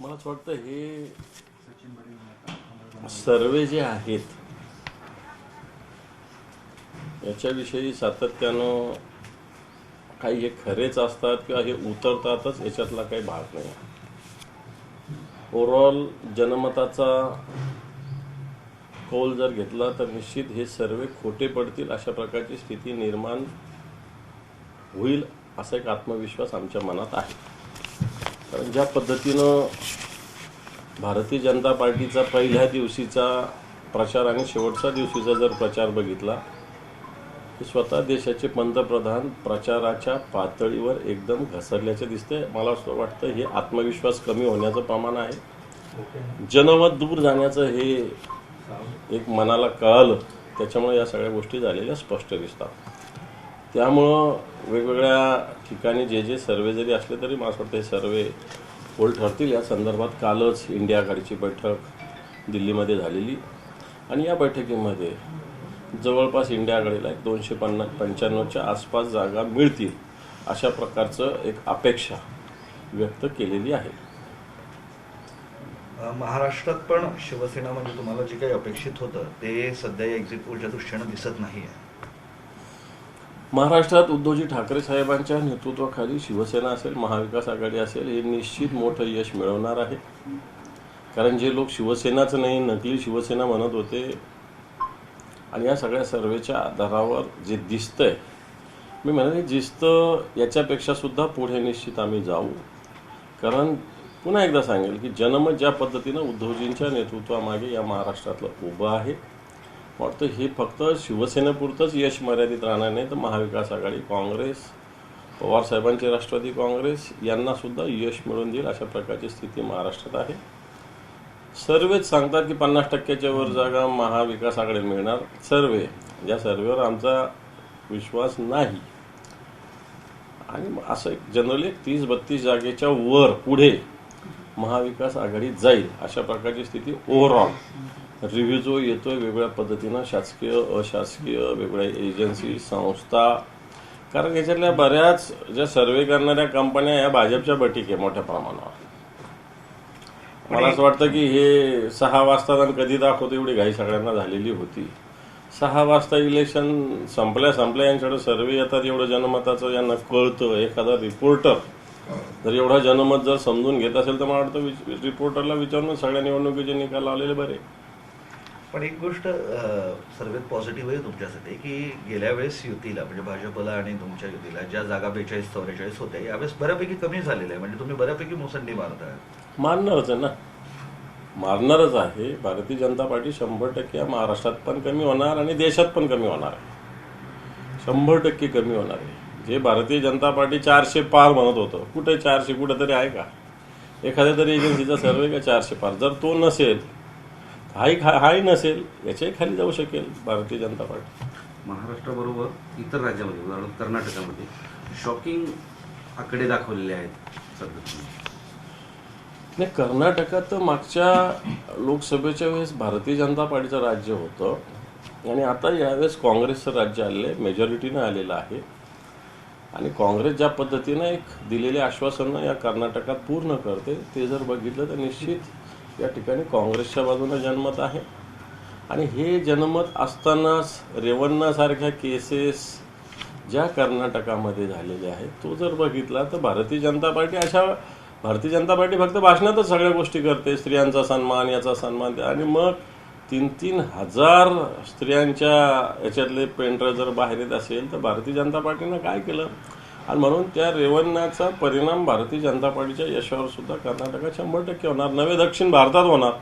मला असं वाटतं हे सर्वे जे आहेत याच्याविषयी सातत्यानं काही हे खरेच असतात किंवा हे उतरतातच याच्यातला काही भाग नाही. ओव्हरऑल जनमताचा कौल जर घेतला तर निश्चित हे सर्वे खोटे पडतील अशा प्रकारची स्थिती निर्माण होईल असा एक आत्मविश्वास आमच्या मनात आहे. कारण ज्या पद्धतीनं भारतीय जनता पार्टीचा पहिल्या दिवशीचा प्रचार आणि शेवटच्या दिवशीचा जर प्रचार बघितला तर स्वतः देशाचे पंतप्रधान प्रचाराच्या पातळीवर एकदम घसरल्याचे दिसते. मला असं वाटतं हे आत्मविश्वास कमी होण्याचं प्रमाण आहे. जनमत दूर जाण्याचं हे एक मनाला कळालं. त्याच्यामुळे या सगळ्या गोष्टी झालेल्या स्पष्ट दिसतात. त्यामुळं वेगवेगळ्या ठिकाणी जे जे सर्वे जरी असले तरी मला असं वाटतं हे सर्वे होल ठरतील. या संदर्भात कालच इंडिया आघाडीची बैठक दिल्लीमध्ये झालेली. आणि या बैठकीमध्ये जवळपास इंडिया आघाडीला एक दोनशे पन्नास पंच्याण्णवच्या आसपास जागा मिळतील अशा प्रकारचं एक अपेक्षा व्यक्त केलेली आहे. महाराष्ट्रात पण शिवसेना म्हणजे तुम्हाला जे काही अपेक्षित होतं ते सध्या एक्झिट पोलच्या दृष्टीनं दिसत नाही आहे महाराष्ट्रात उद्धवजी ठाकरे साहेबांच्या नेतृत्वाखाली शिवसेना असेल महाविकास आघाडी असेल हे निश्चित मोठं यश मिळवणार आहे. कारण जे लोक शिवसेनाच नाही नकली शिवसेना म्हणत होते आणि या सगळ्या सर्वेच्या आधारावर जे दिसतंय मी म्हणाले दिसतं याच्यापेक्षा सुद्धा पुढे निश्चित आम्ही जाऊ. कारण पुन्हा एकदा सांगेल की जनमत ज्या पद्धतीनं उद्धवजींच्या नेतृत्वामागे या महाराष्ट्रातलं उभं आहे वाटतं हे फक्त शिवसेनेपुरतंच यश मर्यादित राहणार नाही तर महाविकास आघाडी काँग्रेस पवार साहेबांचे राष्ट्रवादी काँग्रेस यांनासुद्धा यश मिळवून देईल अशा प्रकारची स्थिती महाराष्ट्रात आहे. सर्वेच सांगतात की पन्नास टक्क्याच्या वर जागा महाविकास आघाडी मिळणार. सर्वे या सर्वेवर आमचा विश्वास नाही. आणि असं एक जनरली एक तीस बत्तीस जागेच्या वर पुढे महाविकास आघाडी जाईल अशा प्रकारची स्थिती ओव्हरऑल रिव्ह्यू जो येतोय वेगवेगळ्या पद्धतीनं शासकीय अशासकीय वेगवेगळ्या एजन्सी संस्था. कारण याच्यातल्या बऱ्याच ज्या सर्वे करणाऱ्या कंपन्या या भाजपच्या बटीक आहे मोठ्या प्रमाणावर. मला असं वाटतं की हे सहा वाजता कधी दाखवतो एवढी घाई सगळ्यांना झालेली होती. सहा वाजता इलेक्शन संपल्या संपल्या यांच्याकडे सर्वे येतात एवढं जनमताचं यांना कळतं. एखादा रिपोर्टर जर एवढा जनमत जर समजून घेत असेल तर मला वाटतं रिपोर्टरला विचारून सगळ्या निवडणुकीचे निकाल लावलेले बरे. पण एक गोष्ट सर्वात पॉझिटिव्ह आहे तुमच्यासाठी की गेल्या वेळेस युतीला म्हणजे भाजपला आणि तुमच्या युतीला ज्या जागा बेचाळीस चौवेचाळीस होत्या यावेळेस बऱ्यापैकी कमी झालेल्या आहे म्हणजे तुम्ही बऱ्यापैकी मुसंडी मारताय मारणारच आहे ना. मारणारच आहे. भारतीय जनता पार्टी शंभर टक्के महाराष्ट्रात पण कमी होणार आणि देशात पण कमी होणार आहे. शंभर टक्के कमी होणार आहे. जे भारतीय जनता पार्टी चारशे पार म्हणत होतं कुठे चारशे कुठेतरी आहे का? एखाद्या तरी एजन्सीचा सर्वे का चारशे पार? जर तो नसेल हाही खा हाही नसेल याच्याही खाली जाऊ शकेल भारतीय जनता पार्टी. महाराष्ट्राबरोबर इतर राज्यामध्ये उदाहरण कर्नाटकामध्ये शॉकिंग आकडे दाखवलेले आहेत सध्या नाही कर्नाटकात तर मागच्या लोकसभेच्या वेळेस भारतीय जनता पार्टीचं राज्य होतं. आणि आता यावेळेस काँग्रेसचं राज्य आलेलं आहे मेजॉरिटीनं आलेलं आहे. आणि काँग्रेस ज्या पद्धतीनं एक दिलेले आश्वासनं या कर्नाटकात पूर्ण करते ते जर बघितलं तर निश्चित या ठिकाणी काँग्रेसच्या बाजूनं जनमत आहे. आणि हे जनमत असतानाच रेवन्नासारख्या केसेस ज्या कर्नाटकामध्ये झालेल्या आहेत तो जर बघितला तर भारतीय जनता पार्टी अशा भारतीय जनता पार्टी फक्त भाषणातच सगळ्या गोष्टी करते. स्त्रियांचा सन्मान याचा सन्मान आणि मग तीन तीन हजार स्त्रियांच्या याच्यातले पेंटर जर बाहेर येत असेल तर भारतीय जनता पार्टीनं काय केलं? आणि म्हणून त्या रेवन्नाचा परिणाम भारतीय जनता पार्टीच्या यशावर सुद्धा कर्नाटकात शंभर टक्के होणार. नवे दक्षिण भारतात होणार.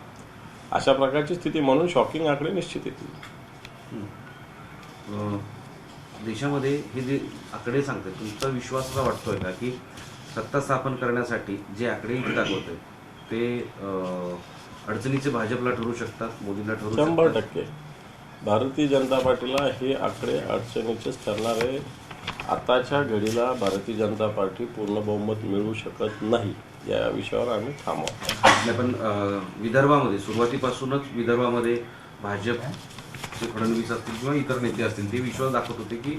अशा प्रकारची स्थिती म्हणून शॉकिंग आकडे निश्चित येतील. देशामध्ये हे जे आकडे सांगतात तुमचा विश्वास असा वाटतोय का की सत्ता स्थापन करण्यासाठी जे आकडे इथे दाखवत ते अडचणीचे भाजपला ठरू शकतात मोदींना ठरू शंभर टक्के. भारतीय जनता पार्टीला हे आकडे अडचणीचेच ठरणार आहे आताच्या घडीला भारतीय जनता पार्टी पूर्ण बहुमत मिळवू शकत नाही या विषयावर आम्ही थांबवतो आपल्या पण विदर्भामध्ये सुरुवातीपासूनच विदर्भामध्ये भाजप जे फडणवीस असतील किंवा इतर नेते असतील ते विश्वास दाखवत होते की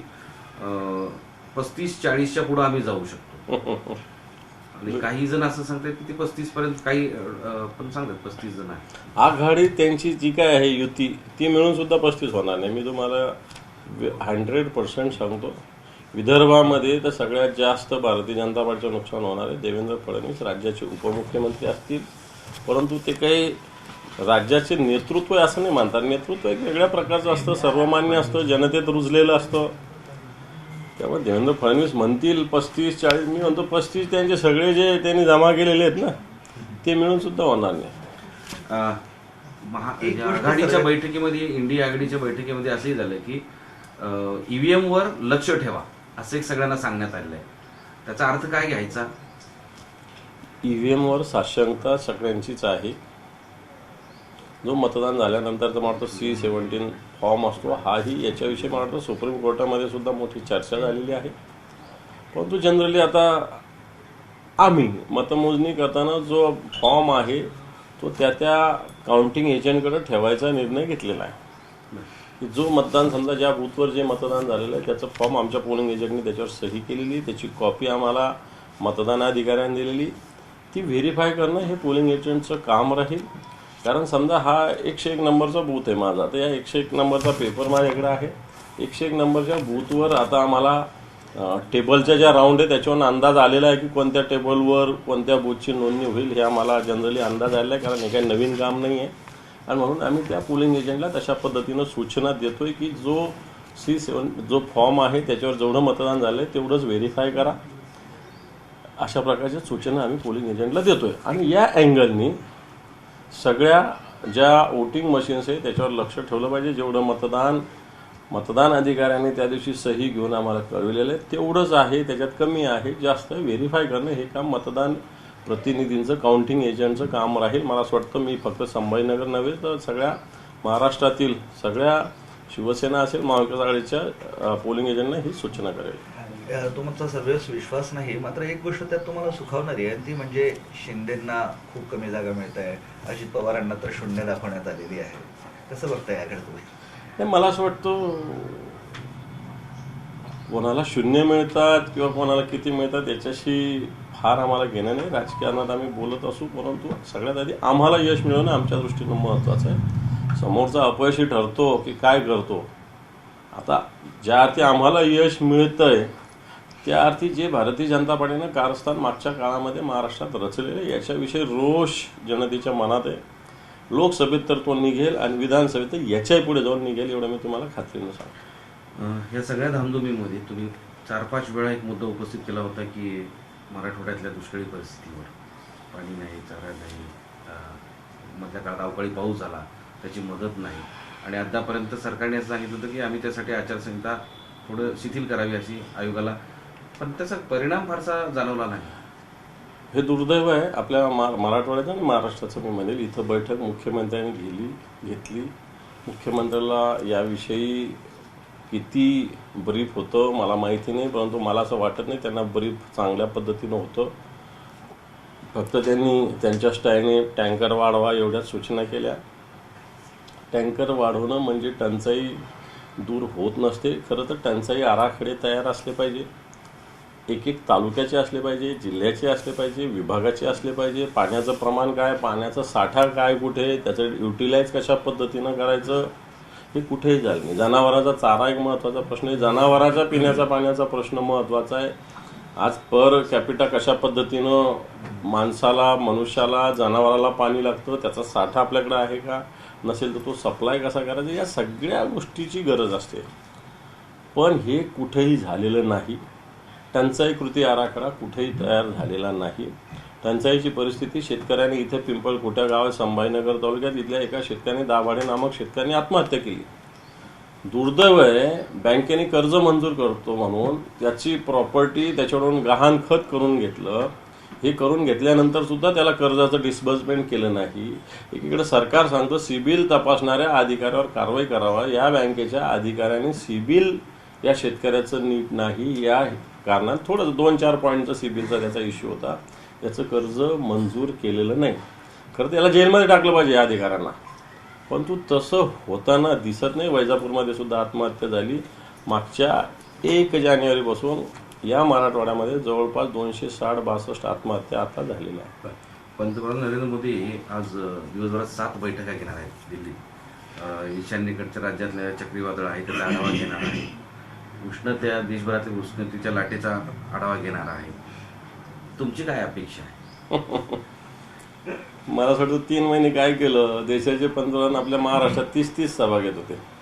पस्तीस चाळीसच्या पुढे आम्ही जाऊ शकतो. आणि काही जण असं सांगतात की ते पस्तीस पर्यंत काही पण सांगतात पस्तीस जण आहे आघाडी त्यांची जी काय आहे युती ती मिळून सुद्धा पस्तीस होणार नाही. मी तुम्हाला हंड्रेड पर्सेंट सांगतो. विदर्भामध्ये तर सगळ्यात जास्त भारतीय जनता पार्टीचं नुकसान होणार आहे. देवेंद्र फडणवीस राज्याचे उपमुख्यमंत्री असतील. परंतु ते काही राज्याचे नेतृत्व आहे असं नाही मानतात नेतृत्व एक वेगळ्या प्रकारचं असतं. सर्वमान्य असतं. जनतेत रुजलेलं असतं. त्यामुळे देवेंद्र फडणवीस म्हणतील पस्तीस चाळीस मी म्हणतो पस्तीस त्यांचे सगळे जे त्यांनी जमा केलेले आहेत ना ते मिळून सुद्धा होणार नाही. अं, महा एक या गोष्ट आघाडीच्या बैठकीमध्ये इंडिया आघाडीच्या बैठकीमध्ये असंही झालं की ईव्हीएम वर लक्ष ठेवा. असं एक सगळ्यांना सांगण्यात आलेलं आहे. त्याचा अर्थ काय घ्यायचा? ईव्हीएमवर साशंकता सगळ्यांचीच आहे. जो मतदान झाल्यानंतरचा वाटतं सी सेवन्टीन फॉर्म असतो हाही याच्याविषयी मला वाटतं सुप्रीम कोर्टामध्ये सुद्धा मोठी चर्चा झालेली आहे. परंतु जनरली आता आम्ही मतमोजणी करताना जो फॉर्म आहे तो त्या त्या काउंटिंग एजंटकडे ठेवायचा निर्णय घेतलेला आहे. की जो मतदान समजा ज्या बूथवर जे मतदान झालेलं आहे त्याचं फॉर्म आमच्या पोलिंग एजंटने त्याच्यावर सही केलेली त्याची कॉपी आम्हाला मतदान अधिकाऱ्यांनी दिलेली. ती व्हेरीफाय करणं हे पोलिंग एजंटचं काम राहील. कारण समजा हा एकशे एक नंबरचा बूथ आहे माझा तर या एकशे एक नंबरचा पेपर माझ्याकडे आहे. एकशे एक नंबरच्या बूथवर आता आम्हाला टेबलच्या ज्या राऊंड आहे त्याच्यावर अंदाज आलेला आहे की कोणत्या टेबलवर कोणत्या बूथची नोंदणी होईल हे आम्हाला जनरली अंदाज आलेला आहे कारण हे काही नवीन काम नाही आहे आणि म्हणून आम्ही त्या पोलिंग एजंटला तशा पद्धतीनं सूचना देतोय की जो सी सेवन जो फॉर्म आहे त्याच्यावर जेवढं मतदान झालं आहे तेवढंच व्हेरीफाय करा. अशा प्रकारच्या सूचना आम्ही पोलिंग एजंटला देतोय. आणि या अँगलनी सगळ्या ज्या वोटिंग मशीन्स आहे त्याच्यावर लक्ष ठेवलं पाहिजे. जेवढं मतदान मतदान अधिकाऱ्यांनी त्या दिवशी सही घेऊन आम्हाला कळविलेलं आहे तेवढंच आहे त्याच्यात कमी आहे जास्त व्हेरीफाय करणं हे काम मतदान प्रतिनिधींचं काउंटिंग एजंटचं काम राहील. मला असं वाटतं मी फक्त संभाजीनगर नव्हे तर सगळ्या महाराष्ट्रातील सगळ्या शिवसेना असेल महाविकास आघाडीच्या पोलिंग एजंटना ही सूचना करेल. तुमचा सर्वच विश्वास नाही मात्र एक गोष्ट त्यात तुम्हाला सुखावणारी आहे ती म्हणजे शिंदेंना खूप कमी जागा मिळत आहे. अजित पवारांना तर शून्य दाखवण्यात आलेली आहे. कसं बघताय याकडे तुम्ही? नाही मला असं वाटतं कोणाला शून्य मिळतात किंवा कोणाला किती मिळतात याच्याशी फार आम्हाला घेणं नाही. राजकारणात आम्ही बोलत असू परंतु सगळ्यात आधी आम्हाला यश मिळवणं आमच्या दृष्टीनं महत्त्वाचं आहे. समोरचा अपयशी ठरतो की काय करतो. आता ज्या अर्थी आम्हाला यश मिळतंय त्या अर्थी जे भारतीय जनता पार्टीनं कारस्थान मागच्या काळामध्ये महाराष्ट्रात रचलेलं आहे. याच्याविषयी रोष जनतेच्या मनात आहे. लोकसभेत तर तो निघेल आणि विधानसभेत तर याच्याही पुढे जाऊन निघेल एवढं मी तुम्हाला खात्रीनं सांगतो. या सगळ्या धामधुमीमध्ये तुम्ही चार पाच वेळा एक मुद्दा उपस्थित केला होता की मराठवाड्यातल्या दुष्काळी परिस्थितीवर. पाणी नाही चारा नाही मधल्या काळात अवकाळी पाऊस झाला त्याची मदत नाही. आणि आतापर्यंत सरकारने असं सांगितलं होतं की आम्ही त्यासाठी आचारसंहिता थोडं शिथिल करावी अशी आयोगाला पण त्याचा परिणाम फारसा जाणवला नाही. हे दुर्दैव आहे. आपल्या मा मराठवाड्याचं आणि महाराष्ट्राचं मी म्हणेल इथं बैठक मुख्यमंत्र्यांनी घेली घेतली. मुख्यमंत्र्याला याविषयी किती ब्रीफ होतं मला माहिती नाही परंतु मला असं वाटत नाही त्यांना ब्रीफ चांगल्या पद्धतीनं होतं. फक्त त्यांनी त्यांच्या स्टाईलने टँकर वाढवा एवढ्या सूचना केल्या. टँकर वाढवणं म्हणजे टंचाई दूर होत नसते. खरं तर टंचाई आराखडे तयार असले पाहिजे. एक एक तालुक्याचे असले पाहिजे जिल्ह्याचे असले पाहिजे विभागाचे असले पाहिजे. पाण्याचं प्रमाण काय पाण्याचा साठा काय कुठे त्याचं युटिलाइज कशा पद्धतीनं करायचं? हे कुठेही झालं नाही. जनावरांचा चारा एक महत्त्वाचा प्रश्न आहे. जनावरांच्या पिण्याचा पाण्याचा प्रश्न महत्त्वाचा आहे. आज पर कॅपिटा कशा पद्धतीनं माणसाला मनुष्याला जनावराला पाणी लागतं त्याचा साठा आपल्याकडे आहे का? नसेल तर तो सप्लाय कसा करायचा? या सगळ्या गोष्टीची गरज असते. पण हे कुठेही झालेलं नाही. टंचाई कृती आराखडा कुठेही तयार झालेला नाही. टंचाईची परिस्थिती शेतकऱ्याने इथे पिंपळकुट्या गावात संभाजीनगर तालुक्यात इथल्या एका शेतकऱ्याने दाभाडे नामक शेतकऱ्यांनी आत्महत्या केली. दुर्दैव आहे बँकेने कर्ज मंजूर करतो म्हणून त्याची प्रॉपर्टी त्याच्याकडून गहाण खत करून घेतलं. हे करून घेतल्यानंतर सुद्धा त्याला कर्जाचं डिस्बर्समेंट केलं नाही. एकीकडे सरकार सांगतं सिबिल तपासणाऱ्या अधिकाऱ्यावर कारवाई करावा. या बँकेच्या अधिकाऱ्याने सिबिल या शेतकऱ्याचं नीट नाही या कारणात थोडंसं दोन चार पॉईंटचा सिबिलचा त्याचा इश्यू होता. त्याचं कर्ज मंजूर केलेलं नाही. खरं त्याला जेलमध्ये टाकलं पाहिजे या अधिकाऱ्यांना. परंतु तसं होताना दिसत नाही. वैजापूरमध्ये सुद्धा आत्महत्या झाली. मागच्या एक जानेवारीपासून या मराठवाड्यामध्ये जवळपास दोनशे साठ बासष्ट आत्महत्या आता झालेल्या आहेत. पंतप्रधान नरेंद्र मोदी आज दिवसभरात सात बैठका घेणार आहेत दिल्लीत. ईशान्येकडच्या राज्यातल्या चक्रीवादळ आहे त्याचा आढावा घेणार आहे उष्णत्या देशभरातील उष्णतेच्या लाटेचा आढावा घेणार आहे. तुमची काय अपेक्षा आहे? मला असं वाटतं तीन महिने काय केलं देशाचे पंतप्रधान आपल्या महाराष्ट्रात तीस तीस सभा घेत होते.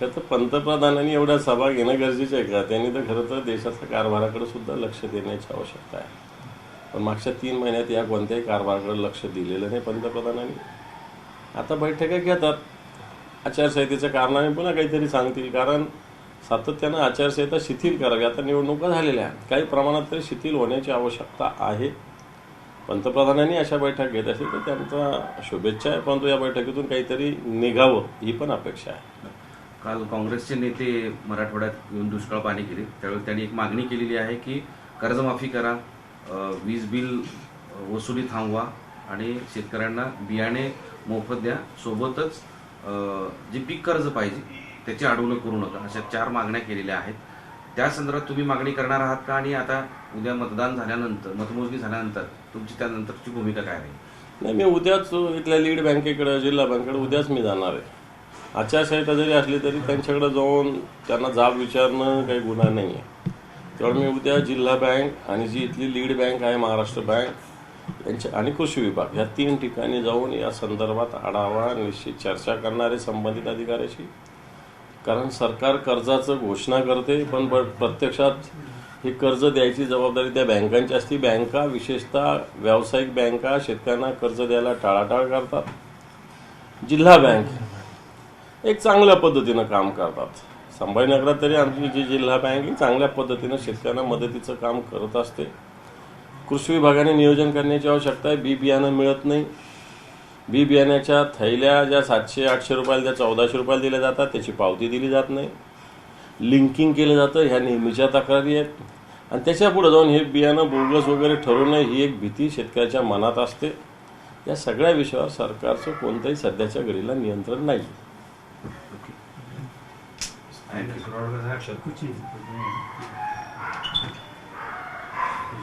तर पंतप्रधानांनी एवढ्या सभा घेणं गरजेचं आहे का? त्यांनी तर खरं तर देशाच्या कारभाराकडे सुद्धा लक्ष देण्याची आवश्यकता आहे. पण मागच्या तीन महिन्यात या कोणत्याही कारभाराकडे लक्ष दिलेलं नाही पंतप्रधानांनी. आता बैठका घेतात. आचारसंहितेच्या कारणाने पुन्हा काहीतरी सांगतील कारण सातत्यानं आचारसंहिता शिथिल करावी. आता निवडणुका झालेल्या आहेत. काही प्रमाणात तरी शिथिल होण्याची आवश्यकता आहे. पंतप्रधानांनी अशा बैठक घेत असेल तर त्यांचा शुभेच्छा आहे. परंतु या बैठकीतून काहीतरी निघावं ही पण अपेक्षा आहे. काल काँग्रेसचे नेते मराठवाड्यात येऊन दुष्काळ पाणी केले. त्यावेळी त्यांनी एक मागणी केलेली आहे की कर्जमाफी करा वीज बिल वसुली थांबवा आणि शेतकऱ्यांना बियाणे मोफत द्या. सोबतच जे पीक कर्ज पाहिजे त्याची अडवणूक करू नका. अशा चार मागण्या केलेल्या आहेत. त्या संदर्भात तुम्ही मागणी करणार आहात का? आणि आता उद्या मतदान झाल्यानंतर मतमोजणी झाल्यानंतर तुमची त्यानंतरची भूमिका काय राहील? नाही मी उद्याच इथल्या लीड बँकेकडे जिल्हा बँकेकडे उद्याच मी जाणार आहे. आचारसंहिता जरी असली तरी त्यांच्याकडे जाऊन त्यांना जाब विचारणं काही गुन्हा नाही आहे त्यामुळे मी उद्या जिल्हा बँक आणि जी इथली लीड बँक आहे महाराष्ट्र बँक यांच्या आणि कृषी विभाग ह्या तीन ठिकाणी जाऊन या संदर्भात आढावा निश्चित चर्चा करणारे संबंधित अधिकाऱ्याशी कारण सरकार कर्जाचं घोषणा करते पण प्रत्यक्षात ही कर्ज द्यायची जबाबदारी त्या बँकांची असते. बँका विशेषतः व्यावसायिक बँका शेतकऱ्यांना कर्ज द्यायला टाळाटाळ करतात. जिल्हा बँक एक चांगल्या पद्धतीनं काम करतात. संभाजीनगरात तरी आमची जी जिल्हा बँक ही चांगल्या पद्धतीनं शेतकऱ्यांना मदतीचं काम करत असते. कृषी विभागाने नियोजन करण्याची आवश्यकता आहे. बी बियाणं मिळत नाही. बी बियाण्याच्या थैल्या ज्या सातशे आठशे रुपयाला ज्या चौदाशे रुपयाला दिल्या जातात त्याची पावती दिली जात नाही. लिंकिंग केलं जातं ह्या नेहमीच्या तक्रारी आहेत. आणि त्याच्या पुढे जाऊन हे बियाणं बोगस वगैरे ठरू नये ही एक भीती शेतकऱ्याच्या मनात असते. या सगळ्या विषयावर सरकारचं कोणतंही सध्याच्या घडीला नियंत्रण नाही.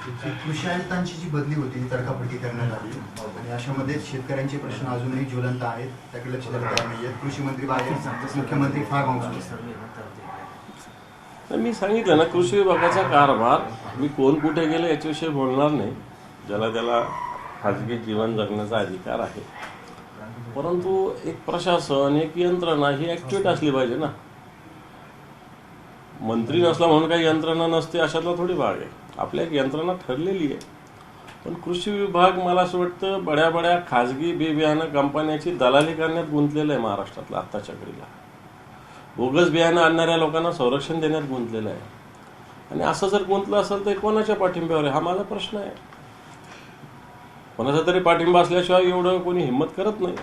कृषी आयुक्तांची जी बदली होती ती तडकाफडकी करण्यात आली आणि अशामध्ये शेतकऱ्यांचे प्रश्न अजूनही ज्वलंत आहेत त्याकडे लक्ष द्यायला तयार नाहीये कृषी मंत्री बाहेर मुख्यमंत्री फार तर मी सांगितलं ना कृषी विभागाचा कारभार मी कोण कुठे गेलं याच्याविषयी बोलणार नाही. ज्याला त्याला खाजगी जीवन जगण्याचा अधिकार आहे. परंतु एक प्रशासन एक यंत्रणा ही ऍक्टिव्हेट असली पाहिजे ना. मंत्री नसला म्हणून काही यंत्रणा नसते अशातला थोडी भाग आहे. आपल्या एक यंत्रणा ठरलेली आहे. पण कृषी विभाग मला असं वाटतं बड्या बड्या खाजगी बी बियाणं कंपन्याची दलाली करण्यात गुंतलेलं आहे महाराष्ट्रातला आत्ताच्या घडीला. बोगस बियाणं आणणाऱ्या लोकांना संरक्षण देण्यात गुंतलेलं आहे. आणि असं जर गुंतलं असेल तर कोणाच्या पाठिंब्यावर आहे? हा माझा प्रश्न आहे. कोणाचा तरी पाठिंबा असल्याशिवाय एवढं कोणी हिंमत करत नाही.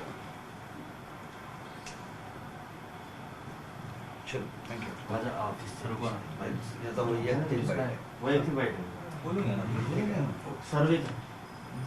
चलो थँक्यू माझं ऑफिस सर्व याचा वैयक्तिक बैठक. ना. सर्वे